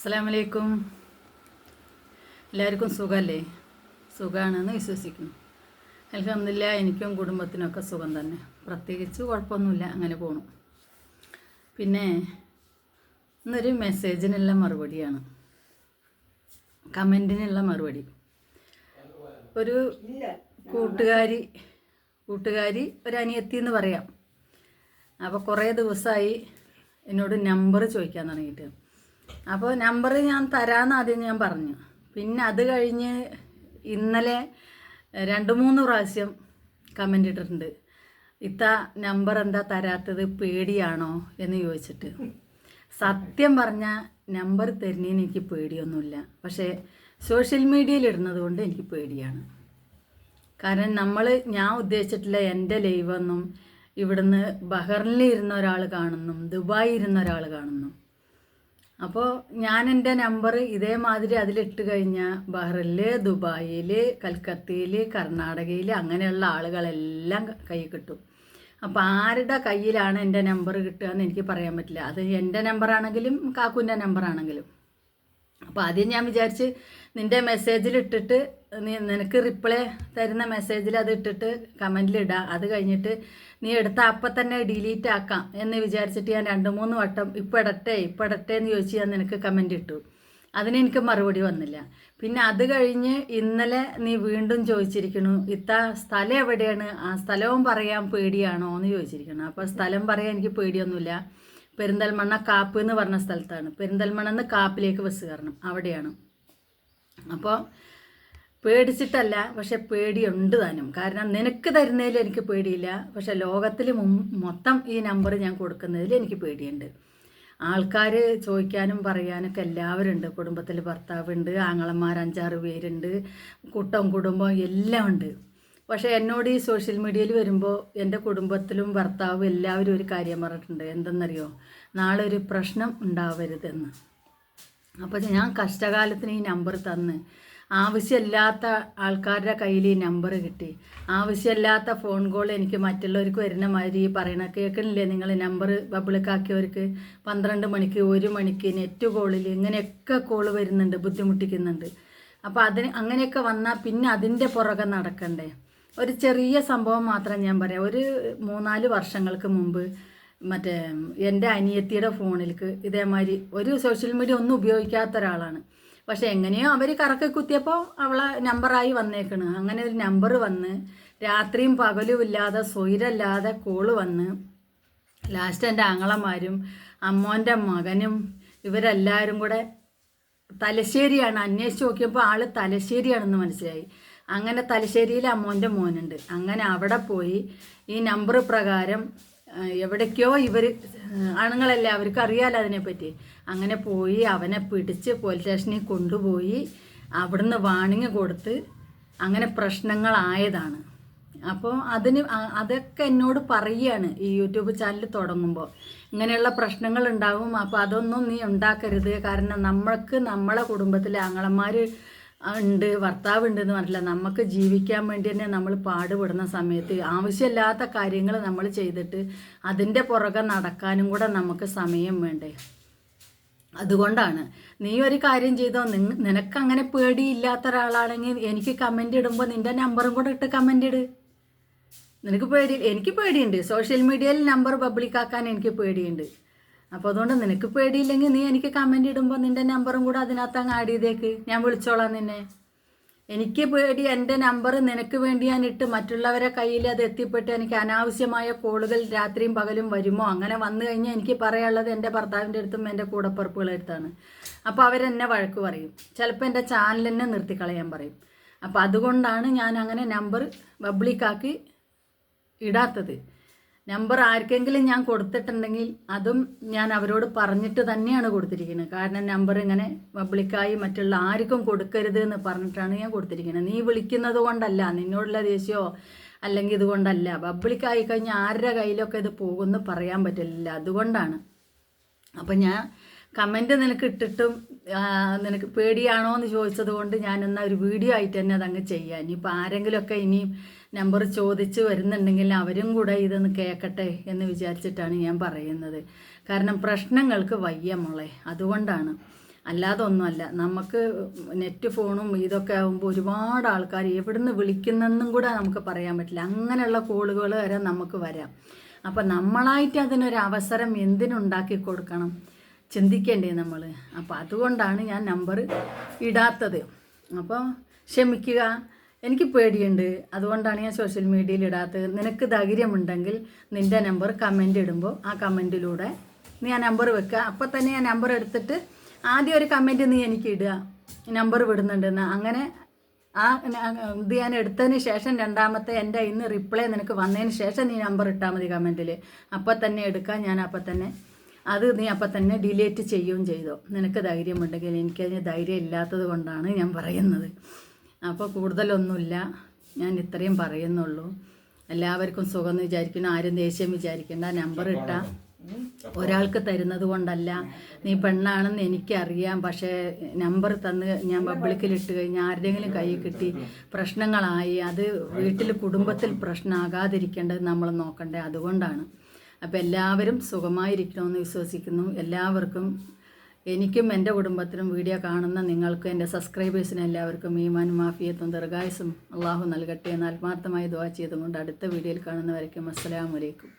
അസ്സലാമലൈക്കും. എല്ലാവർക്കും സുഖമല്ലേ സുഖമാണെന്ന് വിശ്വസിക്കുന്നു. അലഹമില്ല എനിക്കും കുടുംബത്തിനൊക്കെ സുഖം തന്നെ. പ്രത്യേകിച്ച് കുഴപ്പമൊന്നുമില്ല അങ്ങനെ പോണു. പിന്നെ ഇന്നൊരു മെസ്സേജിനുള്ള മറുപടിയാണ്. കമന്റിനുള്ള മറുപടി. ഒരു കൂട്ടുകാരി കൂട്ടുകാരി ഒരു അനിയത്തി എന്ന് പറയാം. അപ്പോൾ കുറേ ദിവസമായി എന്നോട് നമ്പർ ചോദിക്കാൻ തുടങ്ങിയിട്ട്. അപ്പോൾ നമ്പർ ഞാൻ തരാമെന്ന് ആദ്യം ഞാൻ പറഞ്ഞു. പിന്നെ അത് കഴിഞ്ഞ് ഇന്നലെ രണ്ട് മൂന്ന് പ്രാവശ്യം കമന്റ് ഇട്ടിട്ടുണ്ട്. ഇത്ത നമ്പർ എന്താ തരാത്തത് പേടിയാണോ എന്ന് ചോദിച്ചിട്ട്. സത്യം പറഞ്ഞാൽ നമ്പർ തരുന്നതിന് എനിക്ക് പേടിയൊന്നുമില്ല. പക്ഷേ സോഷ്യൽ മീഡിയയിൽ ഇടുന്നത് കൊണ്ട് എനിക്ക് പേടിയാണ്. കാരണം നമ്മൾ ഞാൻ ഉദ്ദേശിച്ചിട്ടില്ല എന്റെ ലൈവെന്നും ഇവിടുന്ന് ബഹറിനിൽ ഇരുന്ന ഒരാൾ കാണുന്നു ദുബായി ഇരുന്ന ഒരാൾ കാണുന്നു. അപ്പോൾ ഞാൻ എന്റെ നമ്പർ ഇതേമാതിരി അതിലിട്ട് കഴിഞ്ഞാൽ ബഹ്റിൽ ദുബായിൽ കൽക്കത്തയിൽ കർണാടകയിൽ അങ്ങനെയുള്ള ആളുകളെല്ലാം കൈ കിട്ടും. അപ്പോൾ ആരുടെ കയ്യിലാണ് എന്റെ നമ്പർ കിട്ടുക എന്ന് എനിക്ക് പറയാൻ പറ്റില്ല. അത് എന്റെ നമ്പറാണെങ്കിലും കാക്കുവിന്റെ നമ്പറാണെങ്കിലും. അപ്പോൾ ആദ്യം ഞാൻ വിചാരിച്ച് നിന്റെ മെസ്സേജിൽ ഇട്ടിട്ട് നീ നിനക്ക് റിപ്ലൈ തരുന്ന മെസ്സേജിൽ അത് ഇട്ടിട്ട് കമന്റിൽ ഇടാം. അത് കഴിഞ്ഞിട്ട് നീ എടുത്ത അപ്പം തന്നെ ഡിലീറ്റ് ആക്കാം എന്ന് വിചാരിച്ചിട്ട് ഞാൻ രണ്ട് മൂന്ന് വട്ടം ഇപ്പം ഇടട്ടെ ഇപ്പം ഇടട്ടെ എന്ന് ചോദിച്ച് ഞാൻ നിനക്ക് കമന്റ് ഇട്ടു. അതിന് എനിക്ക് മറുപടി വന്നില്ല. പിന്നെ അത് കഴിഞ്ഞ് ഇന്നലെ നീ വീണ്ടും ചോദിച്ചിരിക്കണു ഇത്ത സ്ഥലം എവിടെയാണ്? ആ സ്ഥലവും പറയാൻ പേടിയാണോ? എന്ന് ചോദിച്ചിരിക്കണം അപ്പോൾ സ്ഥലം പറയാൻ എനിക്ക് പേടിയൊന്നുമില്ല. പെരിന്തൽമണ്ണ കാപ്പ് എന്ന് പറഞ്ഞ സ്ഥലത്താണ്. പെരിന്തൽമണ്ണ കാപ്പിലേക്ക് ബസ് കയറണം. അവിടെയാണ്. അപ്പോൾ പേടിച്ചിട്ടല്ല പക്ഷെ പേടിയുണ്ട് താനും. കാരണം നിനക്ക് തരുന്നതിൽ എനിക്ക് പേടിയില്ല. പക്ഷെ ലോകത്തിൽ മൊത്തം ഈ നമ്പർ ഞാൻ കൊടുക്കുന്നതിൽ എനിക്ക് പേടിയുണ്ട്. ആൾക്കാർ ചോദിക്കാനും പറയാനൊക്കെ എല്ലാവരും ഉണ്ട് കുടുംബത്തിൽ ഭർത്താവുണ്ട് ആങ്ങളന്മാർ അഞ്ചാറ് പേരുണ്ട് കൂട്ടം കുടുംബം എല്ലാം ഉണ്ട്. പക്ഷേ എന്നോട് ഈ സോഷ്യൽ മീഡിയയിൽ വരുമ്പോൾ എന്റെ കുടുംബത്തിലും ഭർത്താവും എല്ലാവരും ഒരു കാര്യം പറഞ്ഞിട്ടുണ്ട്. എന്തെന്നറിയോ? നാളെ ഒരു പ്രശ്നം ഉണ്ടാവരുതെന്ന്. അപ്പോൾ ഞാൻ കഷ്ടകാലത്തിന് ഈ നമ്പർ തന്ന്. ആവശ്യമില്ലാത്ത ആൾക്കാരുടെ കയ്യിൽ ഈ നമ്പർ കിട്ടി. ആവശ്യമില്ലാത്ത ഫോൺ കോൾ എനിക്ക് മറ്റുള്ളവർക്ക് വരുന്ന മാതിരി പറയണ കേൾക്കണില്ലേ നിങ്ങൾ നമ്പർ പബ്ലിക്കാക്കിയവർക്ക് പന്ത്രണ്ട് മണിക്ക് ഒരു മണിക്ക് നെറ്റ് കോളിൽ ഇങ്ങനെയൊക്കെ കോൾ വരുന്നുണ്ട് ബുദ്ധിമുട്ടിക്കുന്നുണ്ട്. അപ്പോൾ അതിന് അങ്ങനെയൊക്കെ വന്നാൽ പിന്നെ അതിന്റെ പുറകെ നടക്കണ്ടേ? ഒരു ചെറിയ സംഭവം മാത്രം ഞാൻ പറയാം. ഒരു മൂന്നാൽ വർഷങ്ങൾക്ക് മുമ്പ് മറ്റേ എന്റെ അനിയത്തിയുടെ ഫോണിലേക്ക് ഇതേമാതിരി ഒരു സോഷ്യൽ മീഡിയ ഒന്നും ഉപയോഗിക്കാത്ത ഒരാളാണ്. പക്ഷെ എങ്ങനെയോ അവർ കറക്കി കുത്തിയപ്പോൾ അവളെ നമ്പറായി വന്നേക്കണ്. അങ്ങനെ ഒരു നമ്പർ വന്ന് രാത്രിയും പകലും ഇല്ലാതെ സ്വൈരല്ലാതെ കോൾ വന്ന് ലാസ്റ്റ് എന്റെ ആങ്ങളമാരും അമ്മോന്റെ മകനും ഇവരെല്ലാവരും കൂടെ തലശ്ശേരിയാണ്. അന്വേഷിച്ച് നോക്കിയപ്പോൾ ആൾ തലശ്ശേരിയാണെന്ന് മനസ്സിലായി. അങ്ങനെ തലശ്ശേരിയിൽ അമ്മോന്റെ മോനുണ്ട്. അങ്ങനെ അവിടെ പോയി ഈ നമ്പർ പ്രകാരം എവിടേക്കോ ഇവർ ആണുങ്ങളല്ലേ അവർക്ക് അറിയാലോ അതിനെപ്പറ്റി. അങ്ങനെ പോയി അവനെ പിടിച്ച് പോലീസ് സ്റ്റേഷനിൽ കൊണ്ടുപോയി അവിടുന്ന് വാണിങ് കൊടുത്ത് അങ്ങനെ പ്രശ്നങ്ങളായതാണ്. അപ്പോൾ അതിന് അതൊക്കെ എന്നോട് പറയുകയാണ് ഈ യൂട്യൂബ് ചാനൽ തുടങ്ങുമ്പോൾ ഇങ്ങനെയുള്ള പ്രശ്നങ്ങൾ ഉണ്ടാകും അപ്പോൾ അതൊന്നും നീ ഉണ്ടാക്കരുത്. കാരണം നമ്മൾക്ക് നമ്മളെ കുടുംബത്തിലെ ആങ്ങളന്മാർ ഉണ്ട് ഭർത്താവ് ഉണ്ട് എന്ന് പറഞ്ഞില്ല നമുക്ക് ജീവിക്കാൻ വേണ്ടി തന്നെ നമ്മൾ പാടുപെടുന്ന സമയത്ത് ആവശ്യമില്ലാത്ത കാര്യങ്ങൾ നമ്മൾ ചെയ്തിട്ട് അതിന്റെ പുറകെ നടക്കാനും കൂടെ നമുക്ക് സമയം വേണ്ടേ? അതുകൊണ്ടാണ്. നീ ഒരു കാര്യം ചെയ്തോ? നിനക്ക് അങ്ങനെ പേടിയില്ലാത്ത ഒരാളാണെങ്കിൽ എനിക്ക് കമന്റ് ഇടുമ്പോൾ നിന്റെ നമ്പറും കൂടെ ഇട്ട് കമന്റ് ഇട്. നിനക്ക് പേടി എനിക്ക് പേടിയുണ്ട്. സോഷ്യൽ മീഡിയയിൽ നമ്പർ പബ്ലിക്കാക്കാൻ എനിക്ക് പേടിയുണ്ട്. അപ്പോൾ അതുകൊണ്ട് നിനക്ക് പേടിയില്ലെങ്കിൽ നീ എനിക്ക് കമന്റ് ഇടുമ്പോൾ നിന്റെ നമ്പറും കൂടെ അതിനകത്ത് അങ്ങ് ആഡ് ചെയ്തേക്ക്. ഞാൻ വിളിച്ചോളാം നിന്നെ. എനിക്ക് പേടി എന്റെ നമ്പർ നിനക്ക് വേണ്ടി ഞാൻ ഇട്ട് മറ്റുള്ളവരെ കയ്യിൽ അത് എത്തിപ്പെട്ട് എനിക്ക് അനാവശ്യമായ കോളുകൾ രാത്രിയും പകലും വരുമോ? അങ്ങനെ വന്നു കഴിഞ്ഞാൽ എനിക്ക് പറയാനുള്ളത് എന്റെ ഭർത്താവിന്റെ അടുത്തും എന്റെ കൂടപ്പുറപ്പുകളുടെ അടുത്താണ്. അപ്പോൾ അവരെന്നെ വഴക്ക് പറയും. ചിലപ്പോൾ എന്റെ ചാനൽ തന്നെ നിർത്തിക്കളയാൻ പറയും. അപ്പോൾ അതുകൊണ്ടാണ് ഞാൻ അങ്ങനെ നമ്പർ പബ്ലിക്കാക്കി ഇടാത്തത്. നമ്പർ ആർക്കെങ്കിലും ഞാൻ കൊടുത്തിട്ടുണ്ടെങ്കിൽ അതും ഞാൻ അവരോട് പറഞ്ഞിട്ട് തന്നെയാണ് കൊടുത്തിരിക്കുന്നത്. കാരണം നമ്പർ ഇങ്ങനെ പബ്ലിക്കായി മറ്റുള്ള ആർക്കും കൊടുക്കരുത് എന്ന് പറഞ്ഞിട്ടാണ് ഞാൻ കൊടുത്തിരിക്കുന്നത്. നീ വിളിക്കുന്നത് കൊണ്ടല്ല നിന്നോടുള്ള ദേഷ്യമോ അല്ലെങ്കിൽ ഇതുകൊണ്ടല്ല പബ്ലിക്കായി കഴിഞ്ഞാൽ ആരുടെ കയ്യിലൊക്കെ ഇത് പോകുമെന്ന് പറയാൻ പറ്റില്ല. അതുകൊണ്ടാണ്. അപ്പം ഞാൻ കമന്റ് നിനക്ക് ഇട്ടിട്ടും നിനക്ക് പേടിയാണോ എന്ന് ചോദിച്ചത് കൊണ്ട് ഞാൻ എന്നാൽ ഒരു വീഡിയോ ആയിട്ട് തന്നെ അതങ്ങ് ചെയ്യാം. ഇനിയിപ്പോൾ ആരെങ്കിലുമൊക്കെ ഇനിയും നമ്പർ ചോദിച്ച് വരുന്നുണ്ടെങ്കിൽ അവരും കൂടെ ഇതൊന്ന് കേൾക്കട്ടെ എന്ന് വിചാരിച്ചിട്ടാണ് ഞാൻ പറയുന്നത്. കാരണം പ്രശ്നങ്ങൾക്ക് വയ്യ മോളെ അതുകൊണ്ടാണ്. അല്ലാതെ ഒന്നുമല്ല നമുക്ക് നെറ്റ് ഫോണും ഇതൊക്കെ ആകുമ്പോൾ ഒരുപാട് ആൾക്കാർ എവിടുന്ന് വിളിക്കുന്നെന്നും കൂടെ നമുക്ക് പറയാൻ പറ്റില്ല. അങ്ങനെയുള്ള കോളുകൾ വരെ നമുക്ക് വരാം. അപ്പം നമ്മളായിട്ട് അതിനൊരു അവസരം എന്തിനുണ്ടാക്കി കൊടുക്കണം? ചിന്തിക്കേണ്ടേ നമ്മൾ അപ്പോൾ അതുകൊണ്ടാണ് ഞാൻ നമ്പർ ഇടാത്തത്. അപ്പോൾ ക്ഷമിക്കുക. എനിക്ക് പേടിയുണ്ട്. അതുകൊണ്ടാണ് ഞാൻ സോഷ്യൽ മീഡിയയിൽ ഇടാത്തത്. നിനക്ക് ധൈര്യമുണ്ടെങ്കിൽ നിന്റെ നമ്പർ കമന്റ് ഇടുമ്പോൾ ആ കമന്റിലൂടെ നീ ആ നമ്പർ വെക്കുക അപ്പോൾ തന്നെ ഞാൻ നമ്പർ എടുത്തിട്ട് ആദ്യം ഒരു കമന്റ് നീ എനിക്ക് ഇടുക. നമ്പർ വിടുന്നുണ്ടെന്ന്. അങ്ങനെ ആ ഇത് ഞാൻ എടുത്തതിന് ശേഷം രണ്ടാമത്തെ എന്റെ ഇന്ന് റിപ്ലൈ നിനക്ക് വന്നതിന് ശേഷം നീ നമ്പർ ഇട്ടാൽ മതി കമന്റിൽ അപ്പം തന്നെ എടുക്കാം ഞാൻ. അപ്പോൾ തന്നെ അത് നീ അപ്പം തന്നെ ഡിലീറ്റ് ചെയ്യുകയും ചെയ്തോ. നിനക്ക് ധൈര്യമുണ്ടെങ്കിൽ എനിക്കതിന് ധൈര്യം ഇല്ലാത്തത് കൊണ്ടാണ് ഞാൻ പറയുന്നത്. അപ്പോൾ കൂടുതലൊന്നുമില്ല. ഞാൻ ഇത്രയും പറയുന്നുള്ളൂ. എല്ലാവർക്കും സുഖം എന്ന് വിചാരിക്കുന്നു. ആരും ദേഷ്യം വിചാരിക്കേണ്ട. നമ്പർ ഇട്ട ഒരാൾക്ക് തരുന്നത് കൊണ്ടല്ല. നീ പെണ്ണാണെന്ന് എനിക്കറിയാം. പക്ഷേ നമ്പർ തന്ന് ഞാൻ പബ്ലിക്കിൽ ഇട്ട് കഴിഞ്ഞാൽ ആരുടെങ്കിലും കൈ കിട്ടി പ്രശ്നങ്ങളായി. അത് വീട്ടിൽ കുടുംബത്തിൽ പ്രശ്നമാകാതിരിക്കേണ്ടത് നമ്മൾ നോക്കണ്ടേ. അതുകൊണ്ടാണ്. അപ്പോൾ എല്ലാവരും സുഖമായിരിക്കണമെന്ന് വിശ്വസിക്കുന്നു. എല്ലാവർക്കും എനിക്കും എന്റെ കുടുംബത്തിനും വീഡിയോ കാണുന്ന നിങ്ങൾക്കും എന്റെ സബ്സ്ക്രൈബേഴ്സിനും എല്ലാവർക്കും ഈമാൻ മാഫിയത്തും ദീർഘായുസും അള്ളാഹു നൽകട്ടെ എന്ന് ആത്മാർത്ഥമായി ദുവാ ചെയ്തുകൊണ്ട് അടുത്ത വീഡിയോയിൽ കാണുന്നവരേക്കും അസ്സലാമലൈക്കും